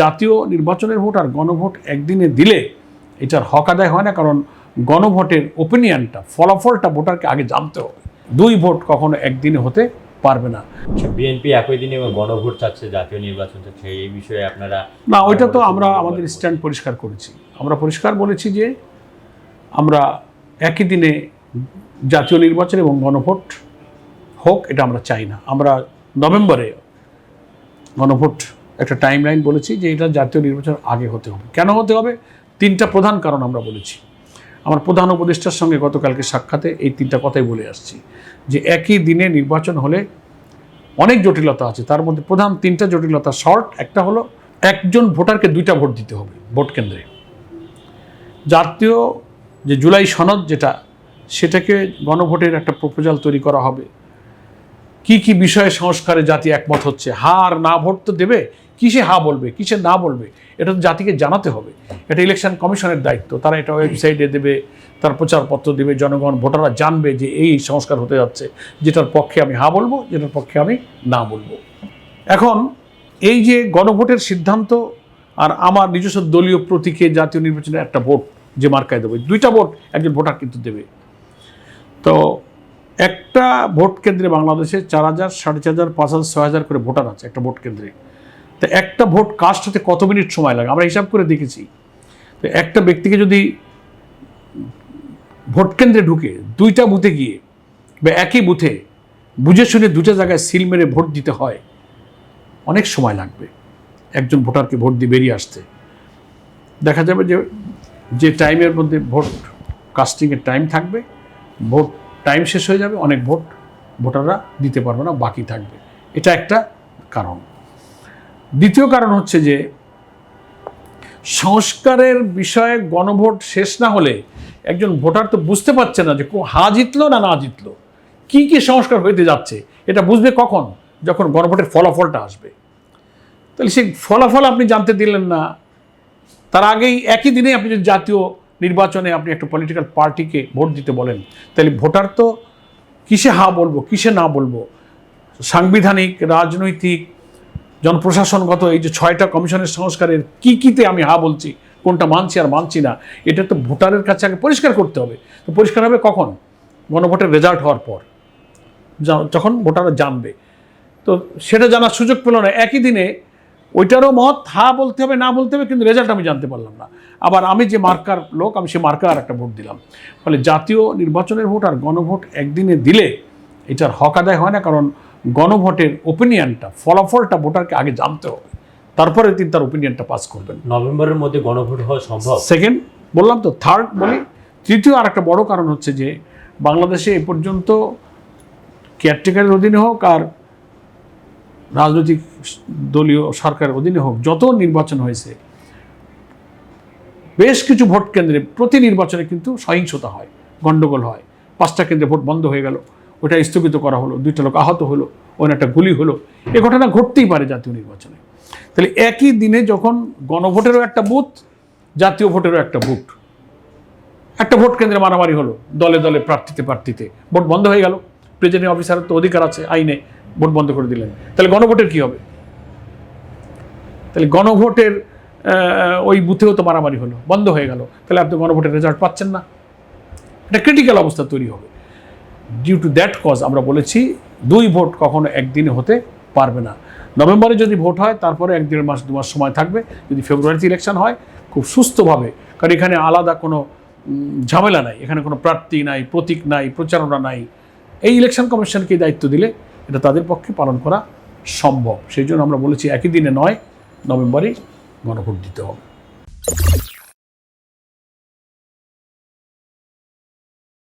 জাতীয় নির্বাচনের ভোট আর গণভোট একদিনে দিলে এটার হক আদায় হয় না কারণ গণভোটের ওপিনিয়নটা ফলাফলটা ভোটারকে আগে জানতে হবে। দুই ভোট কখনো একদিনে হতে পারবে না। বিএনপি একই দিনে গণভোট চাচ্ছে জাতীয় নির্বাচন চাচ্ছে এই বিষয়ে আপনারা না ওইটা তো আমরা আমাদের স্ট্যান্ড পরিষ্কার করেছি। আমরা পরিষ্কার বলেছি যে আমরা একই দিনে জাতীয় নির্বাচন এবং গণভোট হোক এটা আমরা চাই না। আমরা নভেম্বরে গণভোট একটা টাইম লাইন বলেছি যে এটা জাতীয় নির্বাচন আগে হতে হবে। কেন হতে হবে? তিনটা প্রধান কারণ আমরা বলেছি। আমার প্রধান উপদেষ্টার সঙ্গে গতকালকে সাক্ষাতে এই তিনটা কথাই বলে আসছি যে একই দিনে নির্বাচন হলে অনেক জটিলতা আছে। তার মধ্যে প্রধান তিনটা জটিলতা শর্ট একটা হলো একজন ভোটারকে দুইটা ভোট দিতে হবে ভোট কেন্দ্রে। জাতীয় যে জুলাই সনদ যেটা, সেটাকে গণভোটের একটা প্রপোজাল তৈরি করা হবে। কি কি বিষয়ে সংস্কারে জাতি একমত হচ্ছে? হার না ভোট তো দেবে কিসে হা বলবে, কিসে না বলবে, এটা তো জাতিকে জানাতে হবে। এটা ইলেকশন কমিশনের দায়িত্ব। তারা এটা ওয়েবসাইটে দেবে, তার প্রচারপত্র দেবে, জনগণ, ভোটাররা জানবে যে এই সংস্কার হতে যাচ্ছে, যেটার পক্ষে আমি হা বলব, যেটার পক্ষে আমি না বলব। এখন এই যে গণভোটের সিদ্ধান্ত আর আমার নিজস্ব দলীয় প্রতীকে জাতীয় নির্বাচনের একটা ভোট যে মার্কায় দেবে, দুইটা ভোট একজন ভোটার কিন্তু দেবে। তো একটা ভোট কেন্দ্রে বাংলাদেশে চার হাজার, সাড়ে চার হাজার, পাঁচ হাজার, ছয় হাজার করে ভোটার আছে একটা ভোট কেন্দ্রে। তো একটা ভোট কাস্ট হতে কত মিনিট সময় লাগে? আমরা হিসাব করে দেখেছি। তো একটা ব্যক্তিকে যদি ভোট কেন্দ্রে ঢুকে দুইটা বুথে গিয়ে বা একই বুথে বুঝে শুনে দুটো জায়গায় সিল মেরে ভোট দিতে হয়, অনেক সময় লাগবে একজন ভোটারকে ভোট দিয়ে বেরিয়ে আসতে। দেখা যাবে যে যে টাইমের মধ্যে ভোট কাস্টিংয়ের টাইম থাকবে, ভোট টাইম শেষ হয়ে যাবে, অনেক ভোট ভোটাররা দিতে পারবে না, বাকি থাকবে। এটা একটা কারণ। দ্বিতীয় কারণ হচ্ছে যে সংস্কারের বিষয়ে গণভোট শেষ না হলে একজন ভোটার তো বুঝতে পারছে না যে হা জিতলো না না জিতলো। কি কি সংস্কার হইতে যাচ্ছে, এটা বুঝবে কখন? যখন গণভোটের ফলাফলটা আসবে। তাহলে সেই ফলাফল আপনি জানতে দিলেন না। তার আগেই একই দিনে আপনি যদি জাতীয় নির্বাচনে আপনি একটা পলিটিক্যাল পার্টিকে ভোট দিতে বলেন, তাহলে ভোটার তো কিসে হা বলব, কিসে না বলব? সাংবিধানিক, রাজনৈতিক জনপ্রশাসনগত এই যে ছয়টা কমিশনের সংস্কারের কি কিতে আমি হা বলছি, কোনটা মানছি আর মানছি না, এটা তো ভোটারের কাছে আগে পরিষ্কার করতে হবে। তো পরিষ্কার হবে কখন? গণভোটের রেজাল্ট হওয়ার পর। যখন ভোটাররা জানবে। তো সেটা জানার সুযোগ পেল না। একই দিনে ওইটারও মত হা বলতে হবে, না বলতে হবে, কিন্তু রেজাল্ট আমি জানতে পারলাম না। আবার আমি যে মার্কার লোক, আমি সে মার্কার একটা ভোট দিলাম। ফলে জাতীয় নির্বাচনের ভোট আর গণভোট একদিনে দিলে এটার হক আদায় হয় না, কারণ গণভোটের ওপিনিয়নটা ফলাফলটা ভোটারকে আগে জানতে হবে। তারপরে তিনি তার ওপিনিয়নটা পাস করবেন। নভেম্বরের মধ্যে গণভোট হওয়া সম্ভব? সেকেন্ড বললাম তো থার্ড বলি। তৃতীয় আর একটা বড় কারণ হচ্ছে যে বাংলাদেশে এ পর্যন্ত কেয়ারটেকারের অধীনে হোক আর রাজনৈতিক দলীয় সরকারের অধীনে হোক যত নির্বাচন হয়েছে বেশ কিছু ভোট কেন্দ্রে প্রতি নির্বাচনে কিন্তু সহিংসতা হয় গণ্ডগোল হয়। পাঁচটা কেন্দ্রে ভোট বন্ধ হয়ে গেল। ওটা স্থগিত করা হলো, দুইটা লোক আহত হলো, ওখানে একটা গুলি হলো, এ ঘটনা ঘটতেই পারে জাতীয় নির্বাচনে। তাহলে একই দিনে যখন গণভোটেরও একটা বুথ, জাতীয় ভোটেরও একটা বুথ, একটা ভোট কেন্দ্রে মারামারি হলো, দলে দলে প্রার্থীতে প্রার্থীতে, ভোট বন্ধ হয়ে গেল, প্রেজেন্টিং অফিসারের তো অধিকার আছে, আইনে ভোট বন্ধ করে দিলেন। তাহলে গণভোটের কি হবে? তাহলে গণভোটের ওই বুথেও তো মারামারি হলো, বন্ধ হয়ে গেল, তাহলে আপনি গণভোটের রেজাল্ট পাচ্ছেন না। একটা ক্রিটিক্যাল অবস্থা তৈরি হবে। ডিউ টু দ্যাট কজ আমরা বলেছি দুই ভোট কখনো একদিনে হতে পারবে না। নভেম্বরে যদি ভোট হয়, তারপরে এক দেড় মাস, দু মাস সময় থাকবে। যদি ফেব্রুয়ারিতে ইলেকশন হয়, খুব সুস্থভাবে। কারণ এখানে আলাদা কোনো ঝামেলা নাই। এখানে কোনো প্রার্থী নাই, প্রতীক নাই, প্রচারণা নাই। এই ইলেকশন কমিশনকে দায়িত্ব দিলে এটা তাদের পক্ষে পালন করা সম্ভব। সেই জন্য আমরা বলেছি একই দিনে নয় নভেম্বরেই গণভোট দিতে হবে।